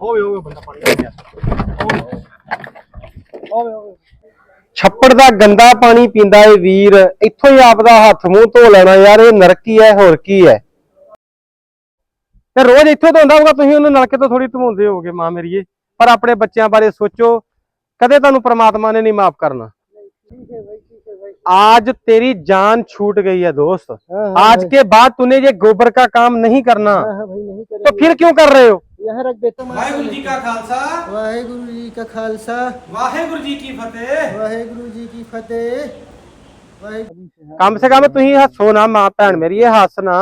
ਹੋਵੇ ਹੋਵੇ ਬੰਦਾ ਪਾਣੀ ਪੀ ਗਿਆ। ਹੋਵੇ ਹੋਵੇ ਹੋਵੇ ਛੱਪੜ ਦਾ ਗੰਦਾ ਪਾਣੀ ਪੀਂਦਾ ਏ ਵੀਰ। ਇੱਥੋਂ ਹੀ ਆਪਦਾ ਹੱਥ ਮੂੰਹ ਧੋ ਲੈਣਾ ਯਾਰ, ਇਹ ਨਰਕੀ ਹੈ ਹੋਰ ਕੀ ਹੈ। ਤੇ ਰੋਜ਼ ਇੱਥੋਂ ਧੋਂਦਾ ਹੋਊਗਾ, ਤੁਸੀਂ ਉਹਨੂੰ ਨਲਕੇ ਤੋਂ ਥੋੜੀ ਧਵਾਉਂਦੇ ਹੋਗੇ ਮਾਂ ਮੇਰੀਏ ਪਰ ਆਪਣੇ ਬੱਚਿਆਂ ਬਾਰੇ ਸੋਚੋ, ਕਦੇ ਤੁਹਾਨੂੰ ਪ੍ਰਮਾਤਮਾ ਨੇ ਨਹੀਂ ਮਾਫ ਕਰਨਾ। आज तेरी जान छूट गई है दोस्त हाँ हाँ आज के बाद तूने ये गोबर का काम नहीं करना हाँ हाँ भाई नहीं तो करेंगे फिर क्यों कर रहे हो यहाँ रख देता हूँ ਵਾਹਿਗੁਰੂ ਜੀ ਕਾ ਖਾਲਸਾ वाहेगुरु जी का खालसा ਵਾਹਿਗੁਰੂ ਜੀ ਕੀ ਫਤਿਹ वाहेगुरु जी की फतेह वाहेगुरु ਕਮ ਸੇ ਕਮ ਤੁਸੀਂ ਹੱਸੋ ਨਾ ਮਾਂ ਭੈਣ ਮੇਰੀ ਇਹ ਹੱਸਣਾ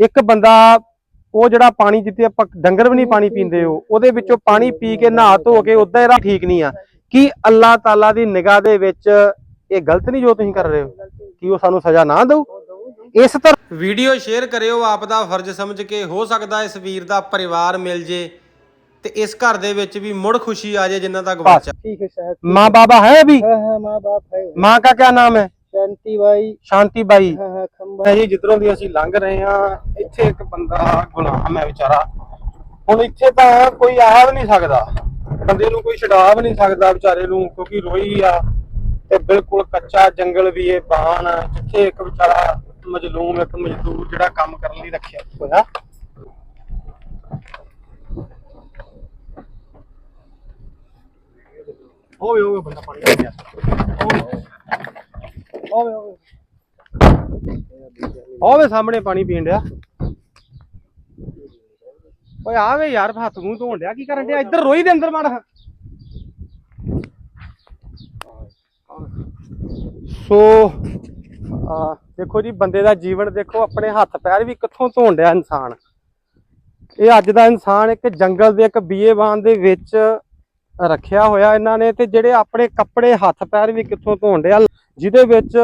ਇੱਕ ਬੰਦਾ ਉਹ ਜਿਹੜਾ ਪਾਣੀ ਜਿੱਤੇ ਆਪਾਂ ਡੰਗਰ ਵੀ ਨਹੀਂ ਪਾਣੀ ਪੀਂਦੇ ਹੋ ਉਹਦੇ ਵਿੱਚੋਂ ਪਾਣੀ ਪੀ ਕੇ ਨਹਾ ਧੋ ਕੇ ਉਦਾਂ ਇਹਦਾ ਠੀਕ ਨਹੀਂ ਆ ਕੀ ਅੱਲਾਹ ਤਾਲਾ ਦੀ ਨਿਗਾਹ ਦੇ ਵਿੱਚ ਇਹ ਗਲਤ ਨਹੀਂ ਜੋ ਤੁਸੀਂ ਕਰ ਰਹੇ ਹੋ ਕੀ ਉਹ ਸਾਨੂੰ ਸਜ਼ਾ ਨਾ ਦਊ ਇਸ ਤਰ੍ਹਾਂ ਵੀਡੀਓ ਸ਼ੇਅਰ ਕਰਿਓ ਆਪ ਦਾ ਫਰਜ਼ ਸਮਝ ਕੇ ਹੋ ਸਕਦਾ ਇਸ ਵੀਰ ਦਾ ਪਰਿਵਾਰ ਮਿਲ ਜੇ ਤੇ ਇਸ ਘਰ ਦੇ ਵਿੱਚ ਵੀ ਮੁੜ ਖੁਸ਼ੀ ਆ ਜੇ ਜਿੰਨਾ ਤੱਕ ਬੱਚਾ ठीक है साहब माँ बाबा है अभी हाँ हाँ माँ बाप है माँ का क्या नाम है शांति भाई शांति बाई हाँ हाँ खम्बा ਮੈਂ ਜੀ ਜਿੱਧਰੋਂ ਦੀ ਅਸੀਂ ਲੰਘ ਰਹੇ ਹਾਂ ਇੱਥੇ ਇੱਕ ਬੰਦਾ ਗੁਲਾਮ ਹੈ ਵਿਚਾਰਾ ਹੁਣ ਇੱਥੇ ਤਾਂ ਕੋਈ ਆ ਵੀ ਨਹੀਂ ਸਕਦਾ ਬੰਦੇ ਨੂੰ ਕੋਈ ਛਡਾ ਵੀ ਨਹੀਂ ਸਕਦਾ ਵਿਚਾਰੇ ਨੂੰ ਕਿਉਂਕਿ ਰੋਈ ਆ ਤੇ ਬਿਲਕੁਲ ਕੱਚਾ ਜੰਗਲ ਵੀ ਇਹ ਬਾਣ ਜਿੱਥੇ ਇੱਕ ਵਿਚਾਰਾ ਮਜਲੂਮ, ਇੱਕ ਮਜ਼ਦੂਰ ਜਿਹੜਾ ਕੰਮ ਕਰਨ ਲਈ ਰੱਖਿਆ ਹੋਇਆ। ਹੋਵੇ ਬੰਦਾ ਪਾਣੀ ਹੋਵੇ ਸਾਹਮਣੇ ਪਾਣੀ ਪੀਣ ਡਿਆ। ਓਏ ਆਵੇ ਯਾਰ, ਹੱਥ ਮੂੰਹ ਧੋਣ ਡਿਆ, ਕੀ ਕਰਨ ਡਿਆ? ਇੱਧਰ ਰੋਈ ਦੇ ਅੰਦਰ ਮੜ ਸੋ ਦੇਖੋ ਜੀ, ਬੰਦੇ ਦਾ ਜੀਵਨ ਦੇਖੋ, ਆਪਣੇ ਹੱਥ ਪੈਰ ਵੀ ਕਿੱਥੋਂ ਧੋਣ ਡਿਆ ਇਨਸਾਨ। ਇਹ ਅੱਜ ਦਾ ਇਨਸਾਨ ਇੱਕ ਜੰਗਲ ਦੇ ਇੱਕ ਬੀਏਬਾਨ ਦੇ ਵਿੱਚ ਰੱਖਿਆ ਹੋਇਆ ਇਹਨਾਂ ਨੇ ਤੇ ਜਿਹੜੇ ਆਪਣੇ ਕੱਪੜੇ ਹੱਥ ਪੈਰ ਵੀ ਕਿੱਥੋਂ ਧੋਣ ਡਿਆ, ਜਿਹਦੇ ਵਿੱਚ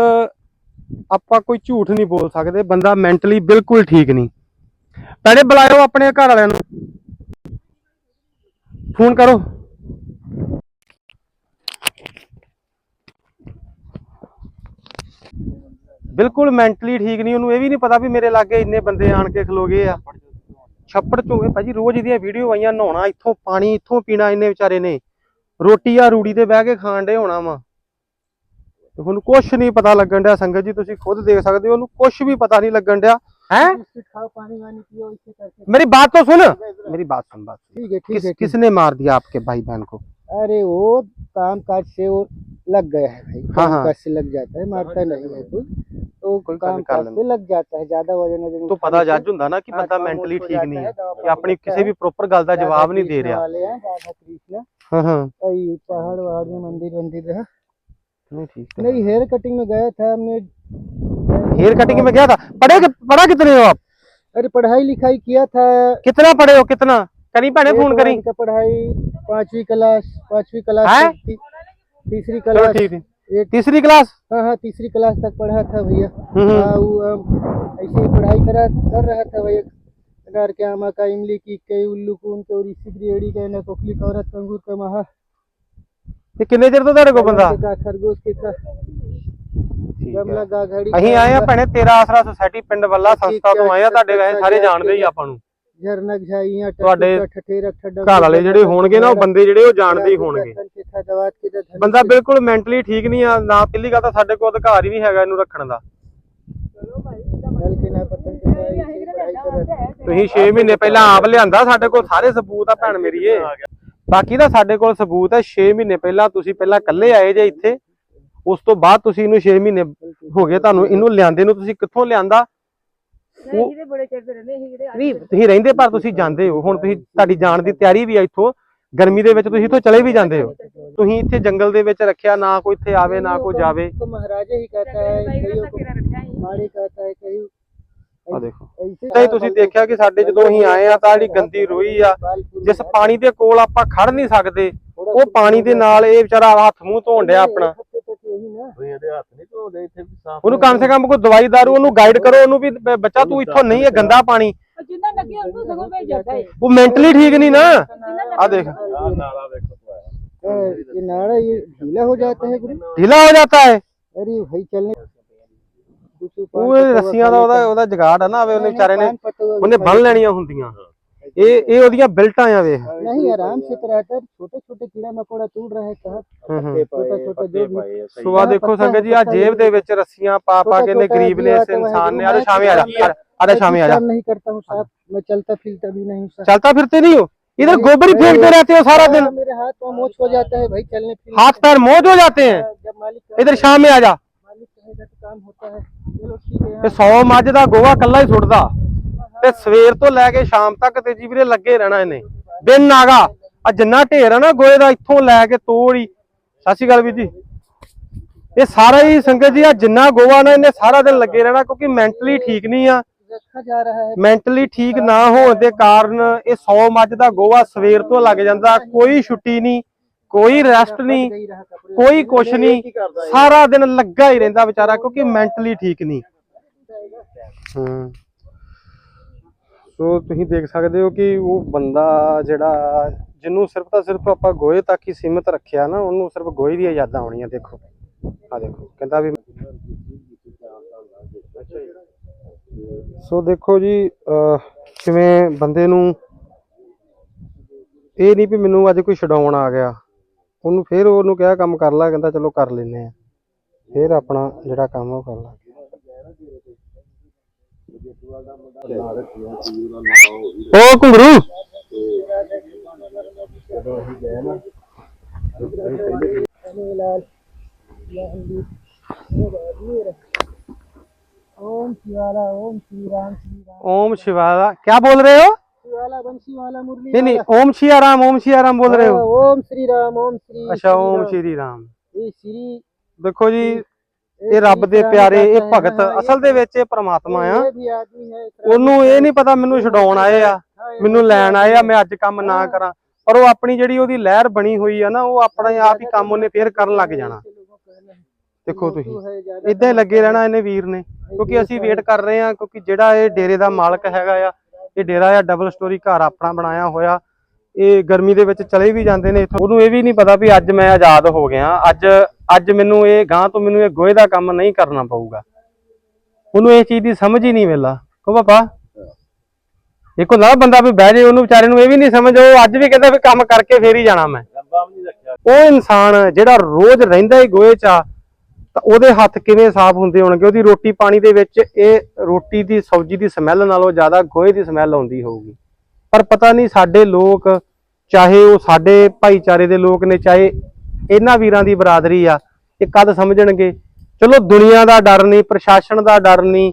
ਆਪਾਂ ਕੋਈ ਝੂਠ ਨਹੀਂ ਬੋਲ ਸਕਦੇ, ਬੰਦਾ ਮੈਂਟਲੀ ਬਿਲਕੁਲ ਠੀਕ ਨਹੀਂ। ਪਹਿਲੇ ਬੁਲਾਇਓ ਆਪਣੇ ਘਰ ਵਾਲਿਆਂ ਨੂੰ। ਫੋਨ ਕਰੋ। ਬਿਲਕੁਲ ਮੈਂਟਲੀ ਠੀਕ ਨਹੀਂ ਉਹਨੂੰ ਇਹ ਵੀ ਨਹੀਂ ਪਤਾ ਵੀ ਮੇਰੇ ਲਾਗੇ ਇੰਨੇ ਬੰਦੇ ਆਣ ਕੇ ਖਲੋ ਗਏ ਆ ਛੱਪੜ ਚੋਂ ਇਹ ਭਾਜੀ ਰੋਜ਼ ਇਹਦੀਆਂ ਵੀਡੀਓ ਆਈਆਂ ਨਹਾਉਣਾ ਇੱਥੋਂ ਪਾਣੀ ਇੱਥੋਂ ਪੀਣਾ ਇੰਨੇ ਵਿਚਾਰੇ ਨੇ ਰੋਟੀ ਆ ਰੂੜੀ ਤੇ ਬਹਿ ਕੇ ਖਾਣ ਦੇ ਹੋਣਾ ਵਾ ਤੇ ਉਹਨੂੰ ਕੁਛ ਨਹੀਂ ਪਤਾ ਲੱਗਣ ਡਿਆ ਸੰਗਤ ਜੀ ਤੁਸੀਂ ਖੁਦ ਦੇਖ ਸਕਦੇ ਹੋ ਉਹਨੂੰ ਕੁਛ ਵੀ ਪਤਾ ਨਹੀਂ ਲੱਗਣ ਡਿਆ ਹੈ बिस्किट खाओ पानी वानी पियो इसे करके मेरी बात तो सुन मेरी बात सुन बात सुन। ठीक है ठीक किस है ठीक किसने मार दिया आपके भाई बहन को अरे वो काम काज से वो लग गया है भाई हाँ, काम हाँ। काज से लग जाता है मारता नहीं है कोई तो कोई काम कभी कर काज से लग जाता है ज्यादा वजन वजन तो उठाने पता से जज ਹੁੰਦਾ ਨਾ ਕਿ हाँ, ਬੰਦਾ काम ਮੈਂਟਲੀ हो ਠੀਕ जाता ਨਹੀਂ है, ਹੈ दवा ਕਿ ਆਪਣੀ लगता ਕਿਸੇ है। ਵੀ ਪ੍ਰੋਪਰ ਗੱਲ ਦਾ राधा ਜਵਾਬ ਨਹੀਂ ਦੇ कृष्ण ਰਿਹਾ वाले हैं राधा कृष्ण ਹਾਂ ਹਾਂ और ये पहाड़ वहाड़ में मंदिर वंदिर है नहीं ठीक है नहीं हेयर कटिंग में गया था हमने हेयर कटिंग में गया था पढ़े कि- पढ़ा कितने हो आप अरे पढ़ाई लिखाई किया था कितना पढ़े हो कितना करी भैने एक फोन करी बार का पढ़ाई पांचवी क्लास पांचवी क्लास हैं? तक थी तीसरी चलो क्लास ठीक है एक तीसरी क्लास हाँ हाँ तीसरी क्लास तक पढ़ा था भैया हम्म। हाँ, वो, अम, ऐसे ही पढ़ाई करा कर रहा था भैया अनार के आमा का इमली की कई उल्लू कून के और इसी रेड़ी का ना कोकली का औरत अंगूर का महा ਤੇ ਕਿੰਨੇ ਚਿਰ ਤੋਂ ਤੁਹਾਡੇ ਕੋਲ ਬੰਦਾ का खरगोश के का गमला गा घड़ी ਅਸੀਂ ਆਏ ਆ ਭੈਣੇ ਤੇਰਾ ਆਸਰਾ ਸੁਸਾਇਟੀ ਪਿੰਡ ਵੱਲਾ ਸੰਸਥਾ ਤੋਂ ਆਏ ਆ ਤੁਹਾਡੇ ਵੈਸੇ ਸਾਰੇ ਜਾਣਦੇ ਹੀ ਆਪਾਂ ਨੂੰ ਤੁਹਾਡੇ ਘਰ ਵਾਲੇ ਜਿਹੜੇ ਹੋਣਗੇ ਨਾ ਉਹ ਬੰਦੇ ਜਿਹੜੇ ਉਹ ਜਾਣਦੇ ਹੀ ਹੋਣਗੇ। ਬੰਦਾ ਬਿਲਕੁਲ ਮੈਂਟਲੀ ਠੀਕ ਨਹੀਂ ਆ ਨਾ ਪਹਿਲੀ ਗੱਲ ਤਾਂ ਸਾਡੇ ਕੋਲ ਅਧਿਕਾਰ ਹੀ ਨਹੀਂ ਹੈਗਾ ਇਹਨੂੰ ਰੱਖਣ ਦਾ। ਤੁਸੀਂ 6 ਮਹੀਨੇ ਪਹਿਲਾਂ ਆਪ ਲਿਆਂਦਾ ਸਾਡੇ ਕੋਲ ਸਾਰੇ ਸਬੂਤ ਆ ਭੈਣ ਮੇਰੀ ਇਹ। ਬਾਕੀ ਦਾ ਸਾਡੇ ਕੋਲ ਸਬੂਤ ਹੈ 6 ਮਹੀਨੇ ਪਹਿਲਾਂ ਤੁਸੀਂ ਪਹਿਲਾਂ ਇਕੱਲੇ ਆਏ ਜੇ ਇੱਥੇ ਉਸ ਤੋਂ ਬਾਅਦ ਤੁਸੀਂ ਇਹਨੂੰ 6 ਮਹੀਨੇ ਹੋ ਗਏ ਤੁਹਾਨੂੰ ਇਹਨੂੰ ਲਿਆਂਦੇ ਨੂੰ ਤੁਸੀਂ ਕਿੱਥੋਂ ਲਿਆਂਦਾ? ਇਹਦੇ ਬੜੇ ਚਿਰ ਰਹਿੰਦੇ ਸੀ ਜਿਹੜੇ ਨਹੀਂ ਤੁਸੀਂ ਰਹਿੰਦੇ ਪਰ ਤੁਸੀਂ ਜਾਂਦੇ ਹੋ ਹੁਣ ਤੁਸੀਂ ਤੁਹਾਡੀ ਜਾਣ ਦੀ ਤਿਆਰੀ ਵੀ ਆ ਇੱਥੋਂ ਗਰਮੀ ਦੇ ਵਿੱਚ ਤੁਸੀਂ ਇੱਥੋਂ ਚਲੇ ਵੀ ਜਾਂਦੇ ਹੋ ਤੁਸੀਂ ਇੱਥੇ ਜੰਗਲ ਦੇ ਵਿੱਚ ਰੱਖਿਆ ਨਾ ਕੋਈ ਇੱਥੇ ਆਵੇ ਨਾ ਕੋਈ ਜਾਵੇ तो महाराजा ही कहता है कईयों को मारे कहता है कहीं ਆ ਦੇਖੋ ऐसे ਤਾਂ ਹੀ ਤੁਸੀਂ ਦੇਖਿਆ ਕਿ ਸਾਡੇ ਜਦੋਂ ਅਸੀਂ ਆਏ ਆ ਤਾਂ ਜਿਹੜੀ ਗੰਦੀ ਰੋਈ ਆ ਜਿਸ ਪਾਣੀ ਦੇ ਕੋਲ ਆਪਾਂ ਖੜ ਨਹੀਂ ਸਕਦੇ ਉਹ ਪਾਣੀ ਦੇ ਨਾਲ ਇਹ ਵਿਚਾਰਾ ਹੱਥ ਮੂੰਹ ਧੋਣ ਡਿਆ ਆਪਣਾ ਉਹਨੂੰ ਕਮ ਸੇ ਕਮ ਕੋਈ ਦਵਾਈ ਦਾਰੂ ਉਹਨੂੰ ਗਾਈਡ ਕਰੋ ਉਹਨੂੰ ਵੀ ਬ- ਬੱਚਾ ਤੂੰ ਇੱਥੋਂ ਨਹੀਂ ਇਹ ਗੰਦਾ ਪਾਣੀ ਜਿੰਨਾ ਲੱਗੇ ਉਹਨੂੰ ਸਗੋਂ ਭੇਜ ਜਾਂਦਾ ਹੈ ਉਹ ਮੈਂਟਲੀ ਠੀਕ ਨਹੀਂ ਨਾ ਆ ਦੇਖ ये नाड़ा ये ढीला हो जाता है गुरु ढीला हो जाता है अरे भाई चलने कुछ ਉਹ ਇਹ ਰੱਸੀਆਂ ਦਾ ਉਹਦਾ ਉਹਦਾ ਜਗਾੜ ਆ ਨਾ ਆਵੇ ਉਹਨੇ ਵਿਚਾਰੇ ਨੇ ਉਹਨੇ ਬੰਨ ਲੈਣੀਆਂ ਹੁੰਦੀਆਂ ਇਹ ਇਹ ਉਹਦੀਆਂ ਬਿਲਟਾਂ ਆ ਵੇਖ नहीं आराम से रहता है छोटे छोटे कीड़ा मकोड़ा टूट रहे कहा ਹੂੰ ਹੂੰ छोटा छोटा जो भी ਸੋ ਆ ਦੇਖੋ ਸੰਗਤ ਜੀ ਆ ਜੇਬ ਦੇ ਵਿੱਚ ਰੱਸੀਆਂ ਪਾ ਪਾ ਕੇ ਨੇ ਗਰੀਬ ਨੇ ਇਸ ਇਨਸਾਨ ਨੇ ਆਰੇ ਸ਼ਾਮੇ ਆ ਜਾ आरे शामी आ जा काम नहीं करता हूँ साहब मैं चलता फिरता भी नहीं हूँ साहब चलता फिरते नहीं हो इधर गोबर ही फेंकते रहते हो सारा दिन मेरे हाथ में मोच हो जाता है भाई चलने फिरने हाथ पैर मोज हो जाते हैं जब मालिक इधर शाम में आ जा मालिक कहेगा तो काम होता है चलो ठीक है ਤੇ 100 ਮੱਝ ਦਾ ਗੋਹਾ ਕੱਲਾ ਹੀ ਸੁੱਟਦਾ ਤੇ ਸਵੇਰ ਤੋਂ ਲੈ ਕੇ ਸ਼ਾਮ ਤੱਕ ਤੇ ਜੀ ਵੀਰੇ ਲੱਗੇ ਰਹਿਣਾ ਇਹਨੇ। ਬਿਨ ਨਾਗਾ ਆ ਜਿੰਨਾ ਢੇਰ ਆ ਨਾ ਗੋਏ ਦਾ ਇੱਥੋਂ ਲੈ ਕੇ ਤੋੜੀ। ਸਤਿ ਸ਼੍ਰੀ ਅਕਾਲ ਵੀਰ ਜੀ। ਇਹ ਸਾਰਾ ਹੀ ਸੰਗਤ ਜੀ ਆ ਜਿੰਨਾ ਗੋਆ ਨਾ ਇਹਨੇ ਸਾਰਾ ਦਿਨ ਲੱਗੇ ਰਹਿਣਾ ਕਿਉਂਕਿ ਮੈਂਟਲੀ ਠੀਕ ਨਹੀਂ ਆ। ਮੈਂਟਲੀ ਠੀਕ ਨਾ ਹੋਣ ਦੇ ਕਾਰਨ ਇਹ 100 ਮੱਝ ਦਾ ਗੋਆ ਸਵੇਰ ਤੋਂ ਲੱਗ ਜਾਂਦਾ। ਕੋਈ ਛੁੱਟੀ ਨਹੀਂ ਕੋਈ ਰੈਸਟ ਨਹੀਂ ਕੋਈ ਕੁਛ ਨਹੀਂ। ਸਾਰਾ ਦਿਨ ਲੱਗਾ ਹੀ ਰਹਿੰਦਾ ਵਿਚਾਰਾ ਕਿਉਂਕਿ ਮੈਂਟਲੀ ਠੀਕ ਨਹੀਂ। ਸੋ ਤੁਸੀਂ ਦੇਖ ਸਕਦੇ ਹੋ ਕਿ ਉਹ ਬੰਦਾ ਜਿਹੜਾ, ਜਿਹਨੂੰ ਸਿਰਫ ਤਾਂ ਸਿਰਫ ਆਪਾਂ ਗੋਹੇ ਤੱਕ ਹੀ ਸੀਮਿਤ ਰੱਖਿਆ ਨਾ, ਉਹਨੂੰ ਸਿਰਫ ਗੋਹੇ ਦੀਆਂ ਯਾਦਾਂ ਆਉਣੀਆਂ ਦੇਖੋ। ਆ ਦੇਖੋ, ਕਹਿੰਦਾ ਵੀ ਸੋ ਦੇਖੋ ਜੀ ਕਿਵੇਂ ਬੰਦੇ ਨੂੰ ਇਹ ਨਹੀਂ ਵੀ ਮੈਨੂੰ ਅੱਜ ਕੋਈ ਛਡਾਉਣ ਆ ਗਿਆ। ਉਹਨੂੰ ਫਿਰ ਉਹਨੂੰ ਕਿਹਾ, ਕੰਮ ਕਰ ਲੈ, ਕਹਿੰਦਾ, ਚਲੋ ਕਰ ਲੈਨੇ ਆ। ਫਿਰ ਆਪਣਾ ਜਿਹੜਾ ਕੰਮ ਉਹ ਕਰ ਲਾ। ਓ ਘੁੰਗਰੂ ओम शिवाला ओम श्री राम श्री राम ओम शिवाला क्या बोल रहे हो शिवाला बंसी वाला मुरली नहीं नहीं ओम शिया राम ओम शिया राम बोल रहे हाँ, हो ओम श्री राम ओम श्री ਅੱਛਾ ਓਮ राम। ਸ਼੍ਰੀ ਰਾਮ ये श्री ਦੇਖੋ ਜੀ ये ਇਹ ਰੱਬ ਦੇ ਪਿਆਰੇ ਇਹ ਭਗਤ ਅਸਲ ਦੇ ਵਿੱਚ ਇਹ ਪ੍ਰਮਾਤਮਾ ਆ। ਉਹਨੂੰ ਇਹ ਨਹੀਂ ਪਤਾ ਮੈਨੂੰ ਛਡਾਉਣ ਆਏ ਆ ਮੈਨੂੰ ਲੈਣ ਆਏ ਆ ਮੈਂ ਅੱਜ ਕੰਮ ਨਾ ਕਰਾਂ। ਪਰ ਉਹ ਆਪਣੀ ਜਿਹੜੀ ਉਹਦੀ ਲਹਿਰ ਬਣੀ ਹੋਈ ਆ ਨਾ ਉਹ ਆਪਣੇ ਆਪ ਹੀ ਕੰਮ ਉਹਨੇ ਫੇਰ ਕਰਨ ਲੱਗ ਜਾਣਾ। ਦੇਖੋ ਤੁਸੀਂ ਇਦਾਂ ਹੀ ਲੱਗੇ ਰਹਿਣਾ ਇਹਨੇ ਵੀਰ ਨੇ ਕਿਉਂਕਿ ਅਸੀਂ ਵੇਟ ਕਰ ਰਹੇ ਆ ਕਿਉਂਕਿ ਜਿਹੜਾ ਇਹ ਡੇਰੇ ਦਾ ਮਾਲਕ ਹੈਗਾ ਆ ਇਹ ਡੇਰਾ ਆ ਡਬਲ ਸਟੋਰੀ ਘਰ ਆਪਣਾ ਬਣਾਇਆ ਹੋਇਆ। ਇਹ ਗਰਮੀ ਦੇ ਵਿੱਚ ਚਲੇ ਵੀ ਜਾਂਦੇ ਨੇ ਉਹਨੂੰ ਇਹ ਵੀ ਨਹੀਂ ਪਤਾ ਵੀ ਅੱਜ ਮੈਂ ਆਜ਼ਾਦ ਹੋ ਗਿਆ ਅੱਜ ਅੱਜ ਮੈਨੂੰ ਇਹ ਗਾਂ ਤੋਂ ਮੈਨੂੰ ਇਹ ਗੋਹੇ ਦਾ ਕੰਮ ਨਹੀਂ ਕਰਨਾ ਪਊਗਾ। ਉਹਨੂੰ ਇਹ ਚੀਜ਼ ਦੀ ਸਮਝ ਹੀ ਨਹੀਂ ਮਿਲਦਾ ਕੋ ਪਾਪਾ ਇੱਕ ਨਾ ਬੰਦਾ ਵੀ ਬਹਿ ਜੇ ਉਹਨੂੰ ਵਿਚਾਰੇ ਨੂੰ ਇਹ ਵੀ ਨਹੀਂ ਸਮਝ ਉਹ ਅੱਜ ਵੀ ਕਹਿੰਦਾ ਵੀ ਕੰਮ ਕਰਕੇ ਫੇਰ ਹੀ ਜਾਣਾ ਮੈਂ। ਉਹ ਇਨਸਾਨ ਜਿਹੜਾ ਰੋਜ਼ ਰਹਿੰਦਾ ਹੀ ਗੋਹੇ 'ਚ ਆ ਤਾਂ ਉਹਦੇ ਹੱਥ ਕਿਵੇਂ ਸਾਫ਼ ਹੁੰਦੇ ਹੋਣਗੇ? ਉਹਦੀ ਰੋਟੀ ਪਾਣੀ ਦੇ ਵਿੱਚ ਇਹ ਰੋਟੀ ਦੀ ਸਬਜ਼ੀ ਦੀ ਸਮੈਲ ਨਾਲੋਂ ਜ਼ਿਆਦਾ ਗੋਹੇ ਦੀ ਸਮੈਲ ਆਉਂਦੀ ਹੋਊਗੀ। ਪਰ ਪਤਾ ਨਹੀਂ ਸਾਡੇ ਲੋਕ ਚਾਹੇ ਉਹ ਸਾਡੇ ਭਾਈਚਾਰੇ ਦੇ ਲੋਕ ਨੇ ਚਾਹੇ ਇਹਨਾਂ ਵੀਰਾਂ ਦੀ ਬਰਾਦਰੀ ਆ ਇਹ ਕਦ ਸਮਝਣਗੇ ਚਲੋ ਦੁਨੀਆ ਦਾ ਡਰ ਨਹੀਂ ਪ੍ਰਸ਼ਾਸਨ ਦਾ ਡਰ ਨਹੀਂ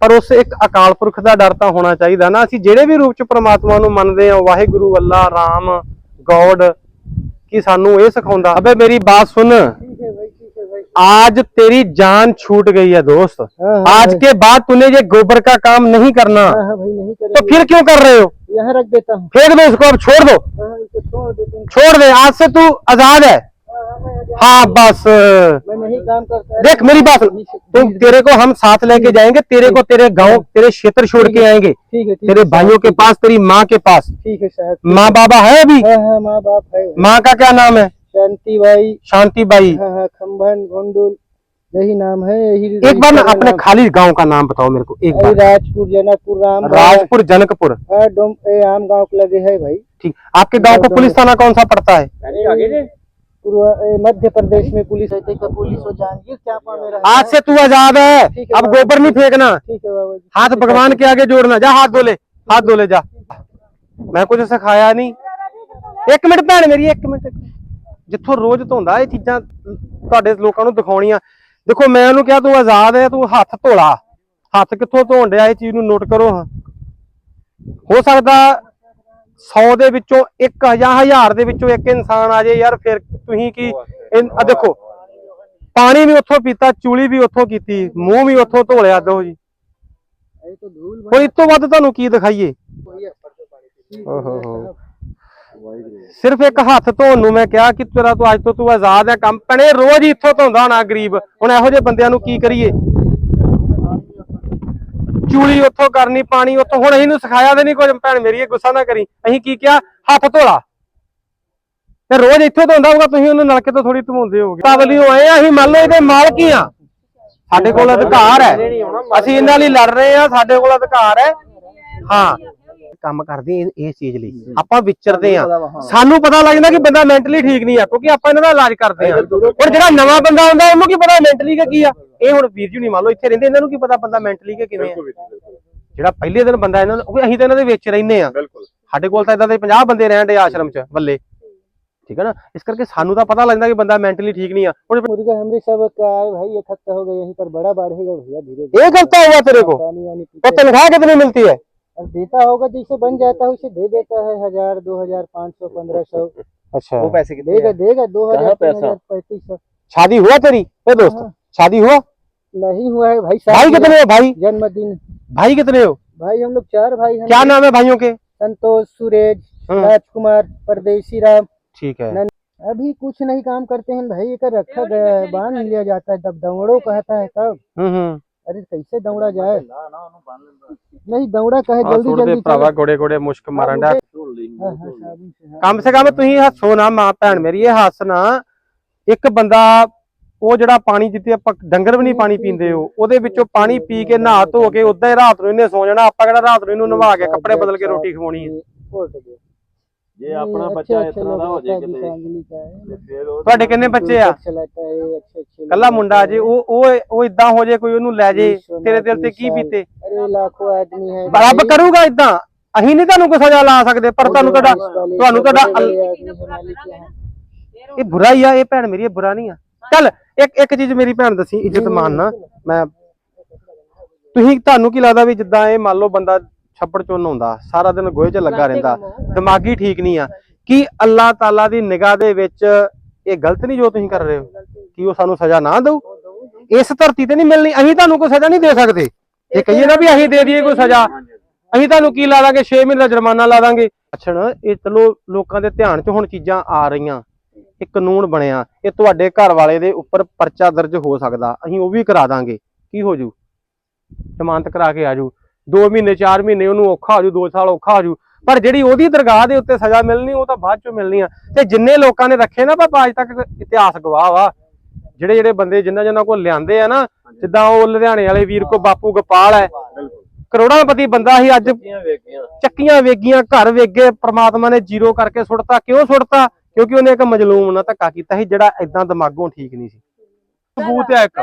ਪਰ ਉਸ ਇੱਕ ਅਕਾਲ ਪੁਰਖ ਦਾ ਡਰ ਤਾਂ ਹੋਣਾ ਚਾਹੀਦਾ ਨਾ ਅਸੀਂ ਜਿਹੜੇ ਵੀ ਰੂਪ ਚ ਪ੍ਰਮਾਤਮਾ ਨੂੰ ਮੰਨਦੇ ਹਾਂ ਵਾਹਿਗੁਰੂ ਅੱਲਾ ਰਾਮ ਗੋਡ ਕੀ ਸਾਨੂੰ ਇਹ ਸਿਖਾਉਂਦਾ ਅਬੇ ਮੇਰੀ ਬਾਤ ਸੁਣ ठीक है भाई ठीक है भाई आज तेरी जान छूट गई है दोस्त हाँ, आज के बाद तूने ये गोबर का काम नहीं करना हाँ हाँ भाई नहीं तो करेंगे फिर क्यों कर रहे हो यहाँ रख देता हूँ फेंक दो इसको अब छोड़ दो हाँ इसे छोड़ देता हूँ छोड़ दे आज से तू आजाद है हाँ, बस। मैं नहीं काम करता। देख मेरी बात तुम तेरे को हम साथ लेके जाएँगे तेरे को तेरे गाँव तेरे क्षेत्र छोड़ के आएँगे। ठीक है तेरे भाइयों के पास तेरी माँ के पास। ठीक है साहब। माँ बाबा है अभी? हाँ हाँ माँ बाप है। माँ का क्या नाम है? शांति भाई शांति बाई हाँ हाँ खम्भन गोंडुल। यही नाम है यही एक बार ना अपने खाली गाँव का नाम बताओ मेरे को एक बार। राजपुर जनकपुर राम राजपुर जनकपुर। हाँ आम गाँव के लगे है भाई। ठीक। आपके गाँव को पुलिस थाना कौन सा पड़ता है? मध्य प्रदेश में पुलिस है का पुलिस हो जाएंगे क्या पा मेरा आज से तू आजाद है ठीक है अब बाबा गोबर नहीं फेंकना ठीक है बाबा जी हाथ भगवान के आगे जोड़ना जा हाथ धोले हाथ धोले जा ਮੈਂ ਕੁਝ ਸਿਖਾਇਆ ਨਹੀਂ ਇੱਕ ਮਿੰਟ ਭੈਣ ਮੇਰੀ ਇੱਕ ਮਿੰਟ ਜਿੱਥੋਂ ਰੋਜ਼ ਧੋਂਦਾ ਇਹ ਚੀਜ਼ਾਂ ਤੁਹਾਡੇ ਲੋਕਾਂ ਨੂੰ ਦਿਖਾਉਣੀਆਂ ਦੇਖੋ ਮੈਂ ਉਹਨੂੰ ਕਿਹਾ ਤੂੰ ਆਜ਼ਾਦ ਹੈ ਤੂੰ ਹੱਥ ਧੋਲਾ ਹੱਥ ਕਿੱਥੋਂ ਧੋਣ ਡਿਆ ਇਹ ਚੀਜ਼ ਨੂੰ ਨੋਟ ਕਰੋ ਹਾਂ ਹੋ ਸਕਦਾ 100 ਦੇ ਵਿੱਚੋਂ ਇੱਕ ਜਾਂ ਹਜ਼ਾਰ ਦੇ ਵਿੱਚੋਂ ਇੱਕ ਇਨਸਾਨ ਆ ਜੇ ਯਾਰ ਫਿਰ ਤੁਸੀਂ ਕੀ ਆ ਦੇਖੋ ਪਾਣੀ ਵੀ ਉੱਥੋਂ ਪੀਤਾ ਚੂਲੀ ਵੀ ਉੱਥੋਂ ਕੀਤੀ ਮੂੰਹ ਵੀ ਉੱਥੋਂ ਧੋ ਦੋ ਜੀ। ਹੁਣ ਤੋਂ ਵੱਧ ਤੁਹਾਨੂੰ ਕੀ ਦਿਖਾਈਏ? ਸਿਰਫ ਇੱਕ ਹੱਥ ਧੋਣ ਨੂੰ ਮੈਂ ਕਿਹਾ ਕਿ ਤੇਰਾ ਤੂੰ ਅੱਜ ਤੋਂ ਤੂੰ ਆਜ਼ਾਦ ਹੈ ਕੰਮ। ਪਣੇ ਰੋਜ਼ ਹੀ ਇੱਥੋਂ ਧੋਂਦਾ ਹੋਣਾ ਗਰੀਬ। ਹੁਣ ਇਹੋ ਜਿਹੇ ਬੰਦਿਆਂ ਨੂੰ ਕੀ ਕਰੀਏ? ਚੂਲੀ ਉੱਥੋਂ ਕਰਨੀ ਪਾਣੀ ਉੱਥੋਂ। ਹੁਣ ਅਸੀਂ ਨੂੰ ਸਿਖਾਇਆ ਤੇ ਨਹੀਂ ਕੁਝ। ਭੈਣ ਮੇਰੀ ਇਹ ਗੁੱਸਾ ਨਾ ਕਰੀ। ਅਸੀਂ ਕੀ ਕਿਹਾ? ਹੱਥ ਧੋਲਾ। ਤੇ ਰੋਜ਼ ਇੱਥੋਂ ਧੋਂਦਾ ਹੋਊਗਾ ਤੁਸੀਂ ਉਹਨੂੰ ਨਲਕੇ ਤੋਂ ਥੋੜੀ ਧਵਾਉਂਦੇ ਹੋਗੇ ਤਾਵਲੀਓ ਆਏ ਆ ਅਸੀਂ ਮੰਨ ਲਓ ਇਹਦੇ ਮਾਲਕ ਹੀ ਆ। ਸਾਡੇ ਕੋਲ ਅਧਿਕਾਰ ਹੈ। ਅਸੀਂ ਇਹਨਾਂ ਲਈ ਲੜ ਰਹੇ ਆ ਸਾਡੇ ਕੋਲ ਅਧਿਕਾਰ ਹੈ। ਹਾਂ। ਕੰਮ ਕਰਦੇ ਇਸ ਚੀਜ਼ ਲਈ। ਆਪਾਂ ਵਿਚਰਦੇ ਆ। ਸਾਨੂੰ ਪਤਾ ਲੱਗ ਜਾਂਦਾ ਕਿ ਬੰਦਾ ਮੈਂਟਲੀ ਠੀਕ ਨਹੀਂ ਆ ਕਿਉਂਕਿ ਆਪਾਂ ਇਹਨਾਂ ਦਾ ਇਲਾਜ ਕਰਦੇ ਆ। ਹੁਣ ਜਿਹੜਾ ਨਵਾਂ ਬੰਦਾ ਆਉਂਦਾ ਉਹਨੂੰ ਕੀ ਪਤਾ ਮੈਂਟਲੀ ਕੀ ਆ? ਇਹ ਹੁਣ ਵੀਰ ਜੀ ਨਹੀਂ ਮੰਨ ਲਓ ਇੱਥੇ ਰਹਿੰਦੇ ਇਹਨਾਂ ਨੂੰ ਕੀ ਪਤਾ ਬੰਦਾ ਮੈਂਟਲੀ ਕਿ ਕਿਵੇਂ ਆ ਜਿਹੜਾ ਪਹਿਲੇ ਦਿਨ ਬੰਦਾ ਇਹਨਾਂ ਨੂੰ ਕਿਉਂਕਿ ਅਸੀਂ ਤਾਂ ਇਹਨਾਂ ਦੇ ਵਿੱਚ ਰਹਿੰਦੇ ਆ ਸਾਡੇ ਕੋਲ ਤਾਂ ਇਦਾਂ ਦੇ 50 ਬੰਦੇ ਰਹਿਣ ਦੇ ਆਸ਼ਰਮ 'ਚ ਬੱਲੇ ਠੀਕ ਹੈ ਨਾ ਇਸ ਕਰਕੇ ਸਾਨੂੰ ਤਾਂ ਪਤਾ ਲੱਗਦਾ ਕਿ ਬੰਦਾ ਮੈਂਟਲੀ ठीक नहीं है और मुर्गा हमरे सब का है भाई एक हफ्ता हो गया यहीं पर बड़ा बढ़ेगा भैया धीरे एक हफ्ता हुआ तेरे को पानी वानी तो पीते तनख्वाह कितनी मिलती है और देता होगा जैसे बन जाता है उसे दे देता है हजार दो हजार पाँच सौ पंद्रह सौ अच्छा वो पैसे कितने देगा देगा दो हजार कहाँ तीन पैसा? हजार पैंतीस सौ शादी हुआ तेरी ए दोस्त हाँ। शादी हुआ? नहीं हुआ है भाई भाई कितने हो भाई? जन्मदिन। भाई कितने हो? भाई हम लोग चार भाई हैं। क्या नाम है भाइयों के? संतोष सूरज हाँ। राजकुमार परदेशी राम। ठीक है। अभी कुछ नहीं काम करते हैं। भाई एक रखा गया है बाँध लिया जाता है। जब दौड़ो कहता है तब। हम्म, हम्म। अरे कैसे दौड़ा जाए? नहीं दौड़ा कहे हाँ, जल्दी जल्दी प्रभा घोड़े घोड़े मुश्क हाँ, मारंडा कम से कम तुम सोना माँ भैन मेरी ये एक बंदा ਉਹ ਜਿਹੜਾ ਪਾਣੀ ਜਿੱਤੇ ਆਪਾਂ ਡੰਗਰ ਵੀ ਨਹੀਂ ਪਾਣੀ ਪੀਂਦੇ ਹੋ ਉਹਦੇ ਵਿੱਚੋਂ ਪਾਣੀ ਪੀ ਕੇ ਨਹਾ ਧੋ ਕੇ ਉਦਾਂ ਹੀ ਰਾਤ ਨੂੰ ਇਹਨੇ ਸੌ ਜਾਣਾ ਆਪਾਂ ਕਿਹੜਾ ਰਾਤ ਨੂੰ ਇਹਨੂੰ ਨਵਾ ਕੇ ਕੱਪੜੇ ਬਦਲ ਕੇ ਰੋਟੀ ਖਵਾਉਣੀ ਹੈ। ਤੁਹਾਡੇ ਕਿੰਨੇ ਬੱਚੇ ਆ? ਕੱਲਾ ਮੁੰਡਾ ਜੇ ਉਹ ਉਹ ਉਹ ਇਦਾਂ ਹੋ ਜੇ ਕੋਈ ਉਹਨੂੰ ਲੈ ਜੇ ਤੇਰੇ ਦਿਲ ਤੇ ਕੀ ਪੀਤੇ ਰੱਬ ਕਰੂਗਾ ਇਦਾਂ? ਅਸੀਂ ਨਹੀਂ ਤੁਹਾਨੂੰ ਕੋਈ ਸਜ਼ਾ ਲਾ ਸਕਦੇ ਪਰ ਤੁਹਾਨੂੰ ਤੁਹਾਡਾ ਤੁਹਾਨੂੰ ਤੁਹਾਡਾ ਇਹ ਬੁਰਾ ਹੀ ਆ ਇਹ ਭੈਣ ਮੇਰੀ ਇਹ ਬੁਰਾ ਨਹੀਂ ਆ। ਚੱਲ ਇੱਕ ਇੱਕ ਚੀਜ਼ ਮੇਰੀ ਭੈਣ ਦੱਸੀ ਇੱਜ਼ਤ ਮਾਨਣਾ। ਮੈਂ ਤੁਸੀਂ ਤੁਹਾਨੂੰ ਕੀ ਲੱਗਦਾ ਵੀ ਜਿੱਦਾਂ ਇਹ ਮੰਨ ਲਓ ਬੰਦਾ ਛੱਪੜ ਚੋਂ ਨਹਾਉਂਦਾ ਸਾਰਾ ਦਿਨ ਗੋਹੇ 'ਚ ਲੱਗਾ ਰਹਿੰਦਾ ਦਿਮਾਗੀ ਠੀਕ ਨਹੀਂ ਆ। ਕੀ ਅੱਲਾਹ ਤਾਲਾ ਦੀ ਨਿਗਾਹ ਦੇ ਵਿੱਚ ਇਹ ਗਲਤ ਨਹੀਂ ਜੋ ਤੁਸੀਂ ਕਰ ਰਹੇ ਹੋ? ਕੀ ਉਹ ਸਾਨੂੰ ਸਜ਼ਾ ਨਾ ਦਊ? ਇਸ ਧਰਤੀ ਤੇ ਨਹੀਂ ਮਿਲਣੀ ਅਸੀਂ ਤੁਹਾਨੂੰ ਕੋਈ ਸਜ਼ਾ ਨਹੀਂ ਦੇ ਸਕਦੇ। ਇਹ ਕਹੀਏ ਨਾ ਵੀ ਅਸੀਂ ਦੇ ਦਈਏ ਕੋਈ ਸਜ਼ਾ। ਅਸੀਂ ਤੁਹਾਨੂੰ ਕੀ ਲਾ ਦਾਂਗੇ? 6 ਮਹੀਨੇ ਦਾ ਜੁਰਮਾਨਾ ਲਾ ਦਾਂਗੇ। ਅੱਛਣ ਇਹ ਚਲੋ ਲੋਕਾਂ ਦੇ ਧਿਆਨ 'ਚ ਹੁਣ ਚੀਜ਼ਾਂ ਆ ਰਹੀਆਂ। ਇਹ ਕਾਨੂੰਨ ਬਣਿਆ ਇਹ ਤੁਹਾਡੇ ਘਰ ਵਾਲੇ ਦੇ ਉੱਪਰ ਪਰਚਾ ਦਰਜ ਹੋ ਸਕਦਾ ਅਸੀਂ ਉਹ ਵੀ ਕਰਾ ਦਾਂਗੇ। ਕੀ ਹੋ ਜੂ? ਜ਼ਮਾਨਤ ਕਰਾ ਕੇ ਆਜੂ 2 ਮਹੀਨੇ 4 ਮਹੀਨੇ ਉਹਨੂੰ ਔਖਾ ਹੋ ਜੂ 2 ਸਾਲ ਔਖਾ ਹੋ ਜੂ। ਪਰ ਜਿਹੜੀ ਉਹਦੀ ਦਰਗਾਹ ਦੇ ਉੱਤੇ ਸਜ਼ਾ ਮਿਲਣੀ ਉਹ ਤਾਂ ਬਾਅਦ ਚੋਂ ਮਿਲਣੀ ਆ। ਤੇ ਜਿੰਨੇ ਲੋਕਾਂ ਨੇ ਰੱਖੇ ਨਾ ਬਾਬਾ ਅੱਜ ਤੱਕ ਇਤਿਹਾਸ ਗਵਾਹ ਵਾ। ਜਿਹੜੇ ਜਿਹੜੇ ਬੰਦੇ ਜਿੰਨਾ ਜਿੰਨਾ ਕੋਲ ਲਿਆਂਦੇ ਆ ਨਾ ਜਿੱਦਾਂ ਉਹ ਲੁਧਿਆਣੇ ਵਾਲੇ ਵੀਰ ਕੋ ਬਾਪੂ ਗੋਪਾਲ ਹੈ। ਕਰੋੜਾਂਪਤੀ ਬੰਦਾ ਸੀ ਅੱਜ। ਚੱਕੀਆਂ ਵੇਗੀਆਂ ਘਰ ਵੇਗੇ ਪ੍ਰਮਾਤਮਾ ਨੇ ਜ਼ੀਰੋ ਕਰਕੇ ਸੁੱਟਤਾ। ਕਿਉਂ ਸੁੱਟਤਾ? ਕਿਉਂਕਿ ਉਹਨੇ ਇੱਕ ਮਜਲੂਮ ਨਾਲ ਧੱਕਾ ਕੀਤਾ ਸੀ ਜਿਹੜਾ ਇਦਾਂ ਦਿਮਾਗੋਂ ਠੀਕ ਨਹੀਂ ਸੀ। ਸਬੂਤ ਹੈ ਇੱਕ।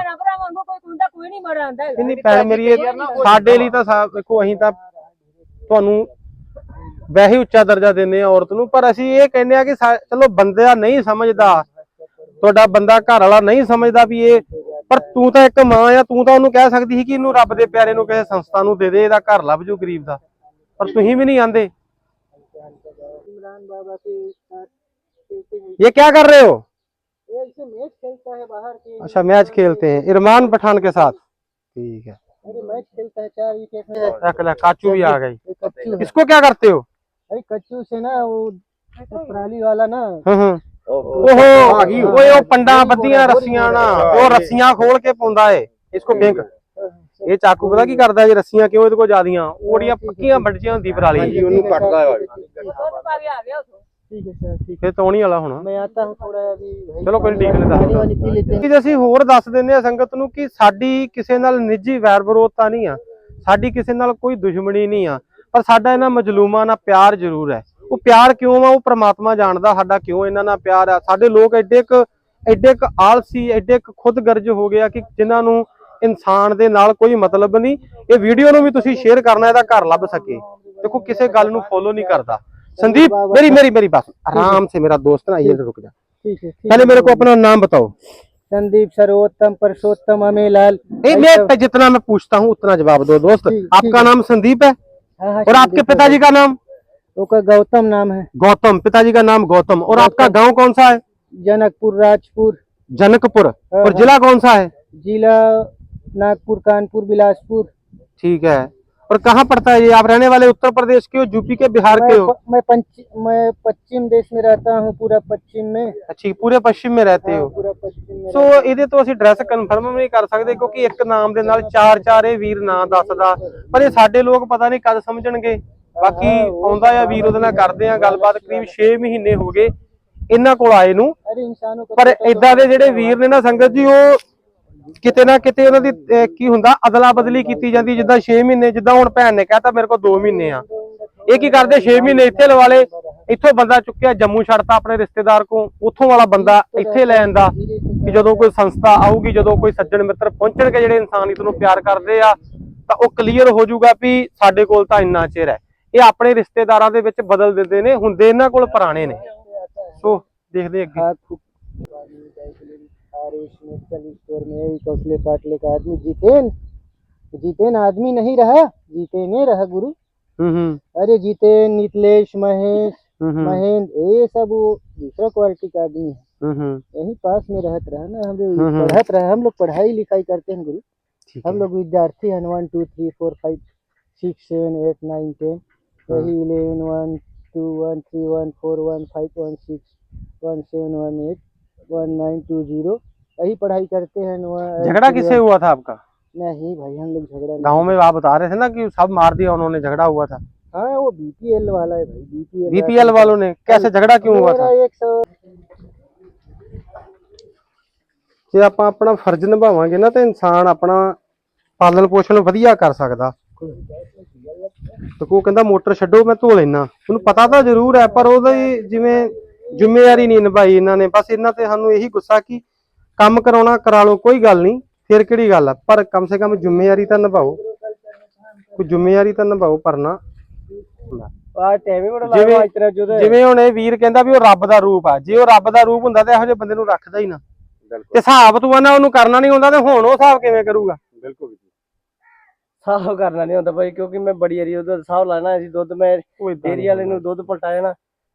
ਸਾਡੇ ਲਈ ਤਾਂ ਸਾਬ ਅਸੀਂ ਤਾਂ ਤੁਹਾਨੂੰ ਵੈਸੇ ਉੱਚਾ ਦਰਜਾ ਦਿੰਨੇ ਆ ਔਰਤ ਨੂੰ ਪਰ ਅਸੀਂ ਇਹ ਕਹਿੰਦੇ ਆ ਕਿ ਚਲੋ ਬੰਦਾ ਨਹੀਂ ਸਮਝਦਾ। ਤੁਹਾਡਾ ਬੰਦਾ ਘਰ ਵਾਲਾ ਨਹੀਂ ਸਮਝਦਾ ਵੀ ਇਹ ਪਰ ਤੂੰ ਤਾਂ ਇੱਕ ਮਾਂ ਆ ਤੂੰ ਤਾਂ ਉਹਨੂੰ ਕਹਿ ਸਕਦੀ ਸੀ ਕਿ ਇਹਨੂੰ ਰੱਬ ਦੇ ਪਿਆਰੇ ਨੂੰ ਕਿਸੇ ਸੰਸਥਾ ਨੂੰ ਦੇ ਦੇ ਇਹਦਾ ਘਰ ਲੱਭ ਜੂ ਗਰੀਬ ਦਾ। ਪਰ ਤੁਸੀਂ ਵੀ ਨਹੀਂ ਆਂਦੇ। खेलते हैं ये क्या कर रहे हो ये ऐसे मैच खेलता है बाहर के अच्छा मैच खेलते हैं इरमान पठान के साथ ठीक है अरे मैच खेलता है चार विकेट में रख ले, काचू भी आ गई ये कच्चू है इसको क्या करते हो अरे कच्चू से ना वो वो पराली वाला ना हम्म हम्म ਉਹ ओहो ओए ओ पंडा बद्दियां रस्सियां ना ਉਹ ਰੱਸੀਆਂ ਖੋਲ ਕੇ ਪਾਉਂਦਾ ਏ ਇਸਕੋ ਬੈਂਕ ਇਹ ਚਾਕੂ ਪਤਾ ਕੀ ਕਰਦਾ ਜੀ ਰੱਸੀਆਂ ਕਿਉਂ ਇਹਦੇ ਕੋਲ ਜਿਆਦੀਆਂ ਉਹੜੀਆਂ ਪੱਕੀਆਂ ਵੱਡੀਆਂ ਹੁੰਦੀ ਪਰਾਲੀ ਉਹਨੂੰ ਕੱਟਦਾ ਹੈ ਦੁੱਧ ਪਾ ਕੇ ਆ ਗਿਆ ਉਥੋਂ ठीक है सर ठीक ਫੇ ਤੋਣੀ ਵਾਲਾ ਹੁਣ मैं आता हूँ थोड़ा अभी भाई चलो कोई ठीक नहीं, दस पानी वानी पी लेते हैं ਕਿ ਅਸੀਂ ਹੋਰ ਦੱਸ ਦਿੰਦੇ ਆ ਸੰਗਤ ਨੂੰ ਕਿ ਸਾਡੀ ਕਿਸੇ ਨਾਲ ਨਿੱਜੀ ਵੈਰ ਵਿਰੋਧ ਤਾਂ ਨਹੀਂ ਆ ਸਾਡੀ ਕਿਸੇ ਨਾਲ ਕੋਈ ਦੁਸ਼ਮਣੀ ਨਹੀਂ ਆ ਪਰ ਸਾਡਾ ਇਹਨਾਂ ਮਜਲੂਮਾਂ ਨਾਲ ਪਿਆਰ ਜ਼ਰੂਰ ਹੈ ਉਹ ਪਿਆਰ ਕਿਉਂ ਆ ਉਹ ਪ੍ਰਮਾਤਮਾ ਜਾਣਦਾ ਸਾਡਾ ਕਿਉਂ ਇਹਨਾਂ ਨਾਲ ਪਿਆਰ ਆ ਸਾਡੇ ਲੋਕ ਐਡੇ ਕ ਐਡੇ ਕ ਆਲਸੀ ਐਡੇ ਕ ਖੁਦਗਰਜ ਹੋ ਗਿਆ ਕਿ ਜਿਨ੍ਹਾਂ ਨੂੰ ਇਨਸਾਨ ਦੇ ਨਾਲ ਕੋਈ ਮਤਲਬ ਨਹੀਂ ਇਹ ਵੀਡੀਓ ਨੂੰ ਵੀ ਤੁਸੀਂ ਸ਼ੇਅਰ ਕਰਨਾ ਇਹਦਾ ਘਰ ਲੱਭ ਸਕੇ ਦੇਖੋ ਕਿਸੇ ਗੱਲ ਨੂੰ ਫੋਲੋ ਨਹੀਂ ਕਰਦਾ संदीप मेरी मेरी मेरी बात। आराम से मेरा दोस्त ना ये रुक जा। ठीक है पहले मेरे को अपना नाम बताओ। संदीप सर्वोत्तम परसोत्तम अमेलाल। मैं जितना मैं पूछता हूँ उतना जवाब दो दोस्त। आपका नाम संदीप है? हाँ, हाँ, और आपके पिताजी का नाम? गौतम नाम है। गौतम पिताजी का नाम गौतम। और आपका गाँव कौन सा है? जनकपुर राजपुर। जनकपुर। हाँ, और। जिला कौन सा है? जिला नागपुर कानपुर बिलासपुर। ठीक है। और कहाँ पड़ता है ये आप रहने वाले उत्तर प्रदेश के हो यूपी के बिहार के मैं हो प- मैं पंच मैं पश्चिम देश में रहता हूँ पूरा पश्चिम में अच्छी पूरे पश्चिम में रहते हाँ, हो पूरा पश्चिम में ਸੋ ਇਹਦੇ ਤੋਂ ਅਸੀਂ ਐਡਰੈਸ ਕਨਫਰਮ ਨਹੀਂ ਕਰ ਸਕਦੇ ਕਿਉਂਕਿ ਇੱਕ ਨਾਮ ਦੇ ਨਾਲ ਚਾਰ ਚਾਰ ਇਹ ਵੀਰ ਨਾਂ ਦੱਸਦਾ ਪਰ ਇਹ ਸਾਡੇ ਲੋਕ ਪਤਾ ਨਹੀਂ ਕਦ ਸਮਝਣਗੇ ਬਾਕੀ ਆਉਂਦਾ ਆ ਵੀਰ ਉਹਦੇ ਨਾਲ ਕਰਦੇ ਆ ਗੱਲਬਾਤ ਕਰੀਬ 6 ਮਹੀਨੇ ਹੋ ਗਏ ਇਹਨਾਂ ਕੋਲ ਆਏ ਨੂੰ अरे इंसानों का ਪਰ ਇਦਾਂ ਦੇ ਜਿਹੜੇ ਵੀਰ ਨੇ ਨਾ ਸੰਗਤ ਜੀ ਉਹ ਕਿਤੇ ਨਾ ਕਿਤੇ ਉਹਨਾਂ ਦੀ ਕੀ ਹੁੰਦਾ ਅਦਲਾ ਬਦਲੀ ਕੀਤੀ ਜਾਂਦੀ, ਜਿੱਦਾਂ 6 ਮਹੀਨੇ, ਜਿੱਦਾਂ ਹੁਣ ਭੈਣ ਨੇ ਕਹਿਤਾ, ਮੇਰੇ ਕੋਲ 2 ਮਹੀਨੇ ਆ। ਇਹ ਕੀ ਕਰਦੇ? 6 ਮਹੀਨੇ ਇੱਥੇ ਲਵਾ ਲਏ। ਇੱਥੋਂ ਬੰਦਾ ਚੁੱਕਿਆ, ਜੰਮੂ ਛੱਡਤਾ ਆਪਣੇ ਰਿਸ਼ਤੇਦਾਰ ਕੋ ਉੱਥੋਂ ਵਾਲਾ ਬੰਦਾ ਇੱਥੇ ਲੈ ਆਂਦਾ ਕਿ ਜਦੋਂ ਕੋਈ ਸੰਸਥਾ ਆਊਗੀ, ਜਦੋਂ ਕੋਈ ਸੱਜਣ ਮਿੱਤਰ ਪਹੁੰਚਣਗੇ, ਜਿਹੜੇ ਇਨਸਾਨੀਅਤ ਨੂੰ ਪਿਆਰ ਕਰਦੇ ਆ, ਤਾਂ ਉਹ ਕਲੀਅਰ ਹੋ ਜਾਊਗਾ ਵੀ ਸਾਡੇ ਕੋਲ ਤਾਂ ਇੰਨਾ ਚਿਰ ਹੈ। ਇਹ ਆਪਣੇ ਰਿਸ਼ਤੇਦਾਰਾਂ ਦੇ ਵਿੱਚ ਬਦਲ ਦਿੰਦੇ ਨੇ, ਹੁੰਦੇ ਇਹਨਾਂ ਕੋਲ ਪੁਰਾਣੇ ਨੇ। ਸੋ, ਦੇਖਦੇ ਅੱਗੇ। आरेश मेडिकल स्टोर में यही कौशले पाटले का आदमी जीतेन। जीतेन आदमी नहीं रहा जीतेने रहा गुरु। हम्म, हम्म। अरे जीतेन नितलेश महेश हम्म, महेंद्र ये सब वो दूसरा क्वालिटी का आदमी है। यही पास में रहत रहा ना हम लोग पढ़त रहे हम लोग पढ़ाई लिखाई करते हैं गुरु। हम लोग विद्यार्थी हैं one two three four five six seven eight nine ten वही eleven one two one three one four one five one six one seven one eight one nine two zero यही पढ़ाई करते हैं वन- झगड़ा किससे हुआ था आपका नहीं भाई हम लोग झगड़ा नहीं गांव में आप बता रहे थे ना कि सब मार दिया उन्होंने झगड़ा हुआ था हाँ वो बीपीएल वाला है भाई बीपीएल बीपीएल वालों ने कैसे झगड़ा क्यों हुआ था एक सौ ਜੇ ਆਪਾਂ ਆਪਣਾ ਫਰਜ਼ ਨਿਭਾਵਾਂਗੇ ਨਾ ਤੇ ਇਨਸਾਨ ਆਪਣਾ ਪਾਲਣ ਪੋਸ਼ਣ ਵਧੀਆ ਕਰ ਸਕਦਾ ਤੇ ਕੋ ਕਹਿੰਦਾ ਮੋਟਰ ਛੱਡੋ ਮੈਂ ਧੋ ਲੈਣਾ ਉਹਨੂੰ ਪਤਾ ਤਾਂ ਜ਼ਰੂਰ ਹੈ ਪਰ ਉਹਦੀ ਜਿਵੇਂ ਜ਼ਿੰਮੇਵਾਰੀ ਨਹੀਂ ਨਿਭਾਈ ਇਹਨਾਂ ਨੇ ਬਸ ਇਹਨਾਂ ਤੇ ਸਾਨੂੰ ਇਹੀ ਗੁੱਸਾ ਕਿ ਕੰਮ ਕਰਾਉਣਾ ਕਰਾ ਲਓ ਕੋਈ ਗੱਲ ਨਹੀਂ ਫਿਰ ਕਿਹੜੀ ਗੱਲ ਆ? ਪਰ ਕਮ ਸੇ ਕਮ ਜ਼ਿੰਮੇਵਾਰੀ ਤਾਂ ਨਿਭਾਓ। ਕੋਈ ਜ਼ਿੰਮੇਵਾਰੀ ਤਾਂ ਨਿਭਾਓ ਪਰਨਾ ਆ ਜਿਵੇਂ ਹੁਣ ਇਹ ਵੀਰ ਕਹਿੰਦਾ ਵੀ ਉਹ ਰੱਬ ਦਾ ਰੂਪ ਆ। ਜੇ ਉਹ ਰੱਬ ਦਾ ਰੂਪ ਹੁੰਦਾ ਤਾਂ ਇਹੋ ਜਿਹੇ ਬੰਦੇ ਨੂੰ ਰੱਖਦਾ ਹੀ ਨਾ। ਤੇ ਹਿਸਾਬ ਤੂੰ ਆਣਾ ਉਹਨੂੰ ਕਰਨਾ ਨਹੀਂ ਹੁੰਦਾ ਤੇ ਹੁਣ ਉਹ ਹਿਸਾਬ ਕਿਵੇਂ ਕਰੂਗਾ? ਬਿਲਕੁਲ ਸਾਹ ਕਰਨਾ ਨਹੀਂ ਹੁੰਦਾ ਭਾਈ ਕਿਉਂਕਿ ਮੈਂ ਬੜੀ ਏਰੀ ਉਹਦਾ ਸਾਹ ਲਾਣਾ ਸੀ ਦੁੱਧ ਮੈਂ ਏਰੀ ਵਾਲੇ ਨੂੰ ਦੁੱਧ ਪਲਟਾਇਆ ਨਾ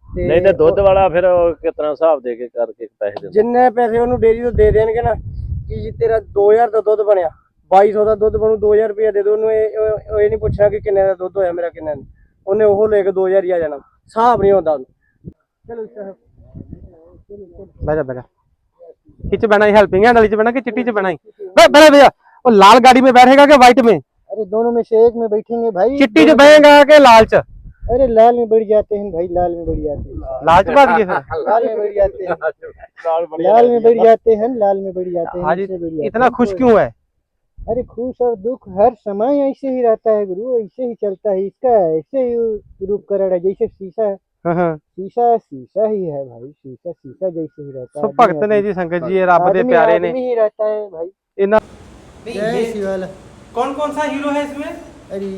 ਨਹੀਂ ਤੇ ਦੁੱਧ ਵਾਲਾ ਫਿਰ ਉਹ ਕਿਸ ਤਰ੍ਹਾਂ ਹਿਸਾਬ ਦੇ ਕੇ ਕਰਕੇ ਪੈਸੇ ਦਿੰਦਾ ਜਿੰਨੇ ਪੈਸੇ ਉਹਨੂੰ ਡੇਰੀ ਤੋਂ ਦੇ ਦੇਣਗੇ ਨਾ ਕਿ ਜੀ ਤੇਰਾ 2000 ਦਾ ਦੁੱਧ ਬਣਿਆ 2200 ਦਾ ਦੁੱਧ ਬਣੂ 2000 ਰੁਪਏ ਦੇ ਦੋ ਉਹਨੂੰ ਇਹ ਉਹ- ਉਹ ਇਹ ਨਹੀਂ ਪੁੱਛਣਾ ਕਿ ਕਿੰਨੇ ਦਾ ਦੁੱਧ ਹੋਇਆ ਮੇਰਾ ਕਿੰਨਾ ਨਹੀਂ ਉਹਨੇ ਉਹ ਲੈ ਕੇ 2000 ਹੀ ਆ ਜਾਣਾ ਹਿਸਾਬ ਨਹੀਂ ਹੁੰਦਾ ਉਹਨੂੰ ਚਲੋ ਸਾਹਿਬ ਬਹਿ ਜਾ ਬਹਿ ਜਾ किच बना हेल्पिंग हैंड वाली च बना कि चिट्टी च बनाई बे- बैठा भैया वो लाल गाड़ी में बैठेगा कि व्हाइट में अरे दोनों में से एक में बैठेंगे भाई चिट्टी च बहेगा कि लाल च अरे लाल में बैठ जाते हैं भाई लाल में बैठ जाते हैं। लाल में बैठ जाते हैं। लाल में बैठ जाते हैं लाल में बैठ जाते हैं इतना खुश क्यों है? अरे खुश और दुख हर समय ऐसे ही रहता है गुरु ऐसे ही चलता है इसका ऐसे ही रूपकरण है जैसे शीशा है। हाँ, हाँ। शीशा शीशा ही है भाई शीशा शीशा जैसे ही रहता है। भक्त ने जी शंकर जी रब प्यारे ने। ही रहता है भाई। इना कौन कौन सा हीरो है इसमें? अरे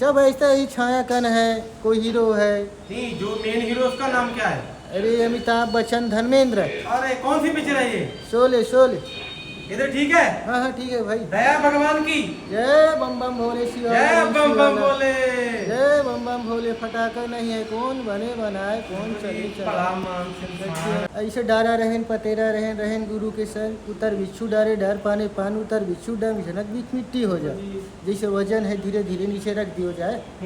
सब ऐसा ही छायाकन है कोई हीरो है नहीं जो मेन हीरो उसका नाम क्या है अरे अमिताभ बच्चन धर्मेंद्र अरे कौन सी पिक्चर है ये शोले शोले इधर ठीक है? हाँ हाँ ठीक है भाई। दया भगवान की। जय बम बम भोले शिवाला जय बम बम। बोले जय बम बम भोले फटाका नहीं है कौन बने बनाए कौन चले चला। ऐसे डारा रहन पतेरा रहन रहन गुरु के सर उतर बिच्छू डारे डर पाने पान उतर बिच्छू डर झनक बीच मिट्टी हो जाए। जैसे वज़न है धीरे धीरे नीचे रख दियो जाए। न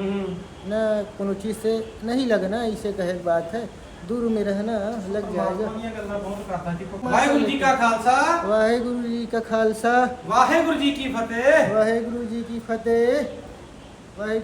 ना कोनो चीज़ से नहीं लगना ऐसे कहे बात है। दूर में रहना लग जाएगा ये गल्ला बहुत करता जी वाहेगुरु जी का खालसा वाहेगुरु जी का खालसा वाहेगुरु जी की फतेह वाहेगुरु जी की फतेह वाहे